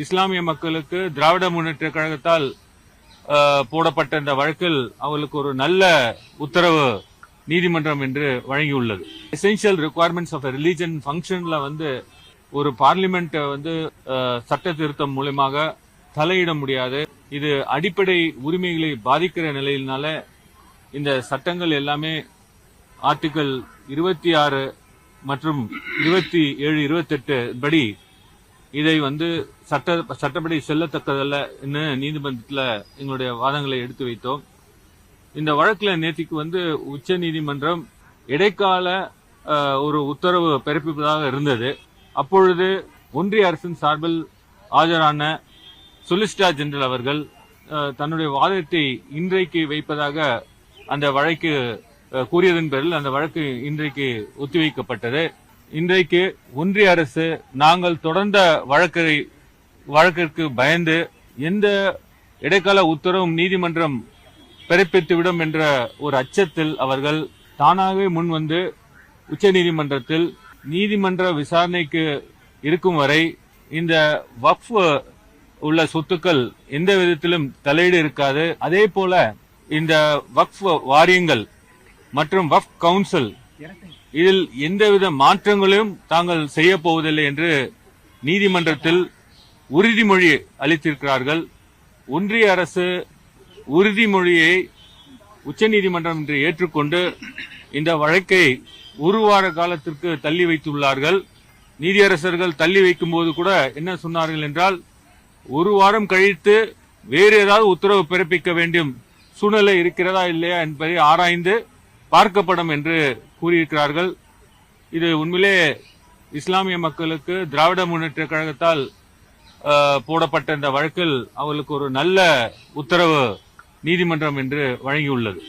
இஸ்லாமிய மக்களுக்கு திராவிட முன்னேற்ற கழகத்தால் போடப்பட்ட இந்த வழக்கில் அவர்களுக்கு ஒரு நல்ல உத்தரவு நீதிமன்றம் என்று வழங்கியுள்ளது. எசென்ஷியல் requirements ஆஃப் ரிலீஜன் ஃபங்க்ஷன்ல வந்து ஒரு பார்லிமெண்ட் வந்து சட்ட திருத்தம் மூலயமாக தலையிட முடியாது. இது அடிப்படை உரிமைகளை பாதிக்கிற நிலையினால இந்த சட்டங்கள் எல்லாமே ஆர்டிகல் இருபத்தி ஆறு மற்றும் இருபத்தி ஏழு இருபத்தெட்டு படி இதை வந்து சட்ட சட்டப்படி செல்லத்தக்கதல்ல நீதிமன்றத்தில் எங்களுடைய வாதங்களை எடுத்து வைத்தோம். இந்த வழக்கில் நேற்றுக்கு வந்து உச்ச நீதிமன்றம் இடைக்கால ஒரு உத்தரவு பிறப்பிப்பதாக இருந்தது. அப்பொழுது ஒன்றிய அரசின் சார்பில் ஆஜரான சொலிசிட்டார் ஜெனரல் அவர்கள் தன்னுடைய வாதத்தை இன்றைக்கு வைப்பதாக அந்த வழக்கு கூறியதன் பேரில் அந்த வழக்கு இன்றைக்கு ஒத்திவைக்கப்பட்டது. இன்றைக்கு ஒன்றிய அரசு நாங்கள் தொடர்ந்த வழக்கை வழக்கிற்கு பயந்து எந்த இடைக்கால உத்தரவும் நீதிமன்றம் பிறப்பித்துவிடும் என்ற ஒரு அச்சத்தில் அவர்கள் தானாகவே முன் வந்து உச்சநீதிமன்றத்தில் நீதிமன்ற விசாரணைக்கு இருக்கும் வரை இந்த வக்ஃப் உள்ள சொத்துக்கள் எந்த விதத்திலும் தலையீடு இருக்காது. அதே போல இந்த வக்ஃப் வாரியங்கள் மற்றும் வக்ஃப் கவுன்சில் இதில் எந்தவித மாற்றங்களையும் தாங்கள் செய்ய போவதில்லை என்று நீதிமன்றத்தில் உறுதிமொழி அளித்திருக்கிறார்கள். ஒன்றிய அரசு உறுதிமொழியை உச்சநீதிமன்றம் இன்று ஏற்றுக்கொண்டு இந்த வழக்கை ஒரு வார காலத்திற்கு தள்ளி வைத்துள்ளார்கள். நீதியரசர்கள் தள்ளி வைக்கும் போது கூட என்ன சொன்னார்கள் என்றால் ஒரு வாரம் கழித்து வேறு ஏதாவது உத்தரவு பிறப்பிக்க வேண்டும். சூழ்நிலை இருக்கிறதா இல்லையா என்பதை ஆராய்ந்து பார்க்கப்படும் என்று கூறியிருக்கிறார்கள். இது உண்மையிலே இஸ்லாமிய மக்களுக்கு திராவிட முன்னேற்ற கழகத்தால் போடப்பட்ட இந்த வழக்கில் அவர்களுக்கு ஒரு நல்ல உத்தரவு நீதிமன்றம் என்று வழங்கியுள்ளது.